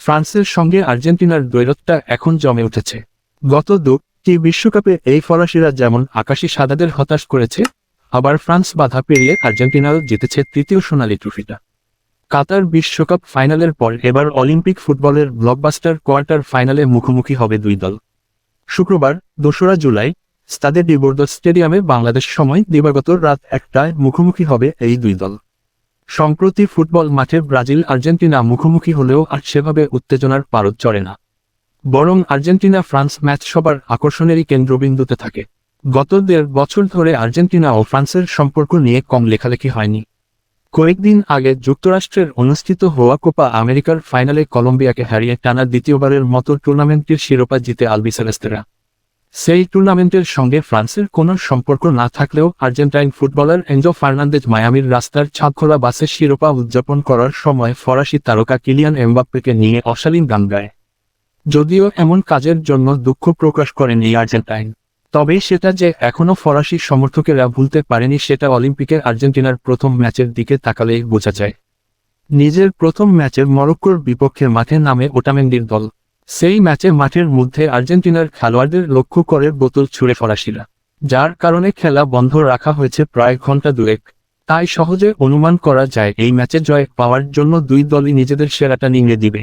ফ্রান্সের সঙ্গে আর্জেন্টিনার দ্বৈরথটা এখন জমে উঠেছে। গত দু দুটি বিশ্বকাপে এই ফরাসিরা যেমন আকাশি সাদাদের হতাশ করেছে, আবার ফ্রান্স বাধা পেরিয়ে আর্জেন্টিনাও জিতেছে তৃতীয় সোনালী ট্রফিটা। কাতার বিশ্বকাপ ফাইনালের পর এবার অলিম্পিক ফুটবলের ব্লকবাস্টার কোয়ার্টার ফাইনালে মুখোমুখি হবে দুই দল। শুক্রবার, দোসরা জুলাই, স্তাদে ডিবোর্দ স্টেডিয়ামে বাংলাদেশ সময় দিবাগত রাত একটায় মুখোমুখি হবে এই দুই দল। সম্প্রতি ফুটবল মাঠে ব্রাজিল আর্জেন্টিনা মুখোমুখি হলেও আর সেভাবে উত্তেজনার পারদ চড়ে না। বরং আর্জেন্টিনা ফ্রান্স ম্যাচ সবার আকর্ষণেরই কেন্দ্রবিন্দুতে থাকে। গত দেড় বছর ধরে আর্জেন্টিনা ও ফ্রান্সের সম্পর্ক নিয়ে কম লেখালেখি হয়নি। কয়েকদিন আগে যুক্তরাষ্ট্রের অনুষ্ঠিত হওয়া কোপা আমেরিকার ফাইনালে কলম্বিয়াকে হারিয়ে টানা দ্বিতীয়বারের মতো টুর্নামেন্টটির শিরোপা জিতে আলবিসেলেস্তেরা সেই টুর্নামেন্টের সঙ্গে ফ্রান্সের কোনো সম্পর্ক না থাকলেও আর্জেন্টাইন ফুটবলার এনজো ফার্নান্দেজ মায়ামির রাস্তার ছাদখোলা বাসে শিরোপা উদযাপন করার সময় ফরাসি তারকা কিলিয়ান এমবাপ্পেকে নিয়ে অশালীন গান গায়। যদিও এমন কাজের জন্য দুঃখ প্রকাশ করেন আর্জেন্টাইন, তবে সেটা যে এখনও ফরাসি সমর্থকেরা ভুলতে পারেনি সেটা অলিম্পিকে আর্জেন্টিনার প্রথম ম্যাচের দিকে তাকালেই বোঝা যায়। নিজের প্রথম ম্যাচে মরক্কোর বিপক্ষে মাঠে নামে ওটামেন্ডির দল। সেই ম্যাচে মাঠের মধ্যে আর্জেন্টিনার খেলোয়াড়দের লক্ষ্য করে বোতল ছুঁড়ে ফরাসিরা, যার কারণে খেলা বন্ধ রাখা হয়েছে প্রায় ঘণ্টা দুয়েক। তাই সহজে অনুমান করা যায় এই ম্যাচে জয় পাওয়ার জন্য দুই দলই নিজেদের সেরাটা নিংড়ে দিবে।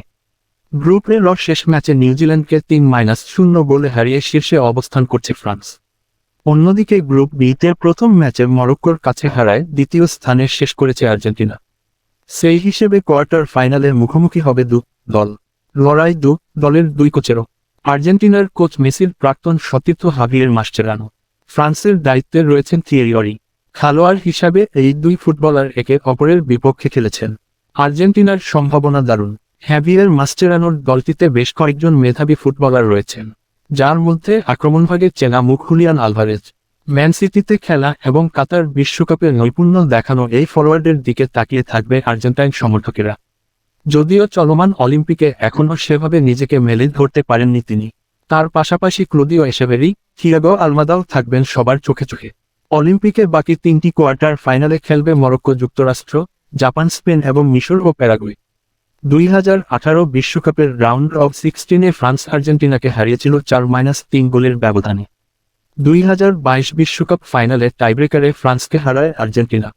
গ্রুপে র শেষ ম্যাচে নিউজিল্যান্ডকে তিন মাইনাস শূন্য গোলে হারিয়ে শীর্ষে অবস্থান করছে ফ্রান্স। অন্যদিকে গ্রুপ বিতে প্রথম ম্যাচে মরক্কোর কাছে হারায় দ্বিতীয় স্থানে শেষ করেছে আর্জেন্টিনা। সেই হিসেবে কোয়ার্টার ফাইনালে মুখোমুখি হবে দু দল। লড়াই দু দলের দুই কোচেরও। আর্জেন্টিনার কোচ মেসির প্রাক্তন সতীর্থ হাভিয়ের মাস্টেরানো। ফ্রান্সের দায়িত্বে রয়েছেন থিয়েরিয়রি খেলোয়াড় হিসাবে এই দুই ফুটবলার একে অপরের বিপক্ষে খেলেছেন। আর্জেন্টিনার সম্ভাবনা দারুণ। হ্যাভিয়ার মাস্টেরানোর দলটিতে বেশ কয়েকজন মেধাবী ফুটবলার রয়েছেন। যার মধ্যে আক্রমণভাগে চেনা মুখ হুলিয়ান আলভারেজ। ম্যান সিটিতে খেলা এবং কাতার বিশ্বকাপে নৈপুণ্য দেখানো এই ফরওয়ার্ডের দিকে তাকিয়ে থাকবে আর্জেন্টাইন সমর্থকেরা। যদিও চলমান অলিম্পিকে এখনও সেভাবে নিজেকে মেলে ধরতে পারেননি তিনি। তার পাশাপাশি ক্লোদিও এসেবেরি থিয়াগো আলমাদাও থাকবেন সবার চোখে চোখে। অলিম্পিকে বাকি তিনটি কোয়ার্টার ফাইনালে খেলবে মরক্কো যুক্তরাষ্ট্র, জাপান, স্পেন এবং মিশর ও প্যারাগুয়ে। দুই হাজার আঠারো বিশ্বকাপের রাউন্ড অফ সিক্সটিনে ফ্রান্স আর্জেন্টিনাকে হারিয়েছিল চার মাইনাস তিন গোলের ব্যবধানে। দুই হাজার বাইশ বিশ্বকাপ ফাইনালে টাইব্রেকারে ফ্রান্সকে হারায় আর্জেন্টিনা।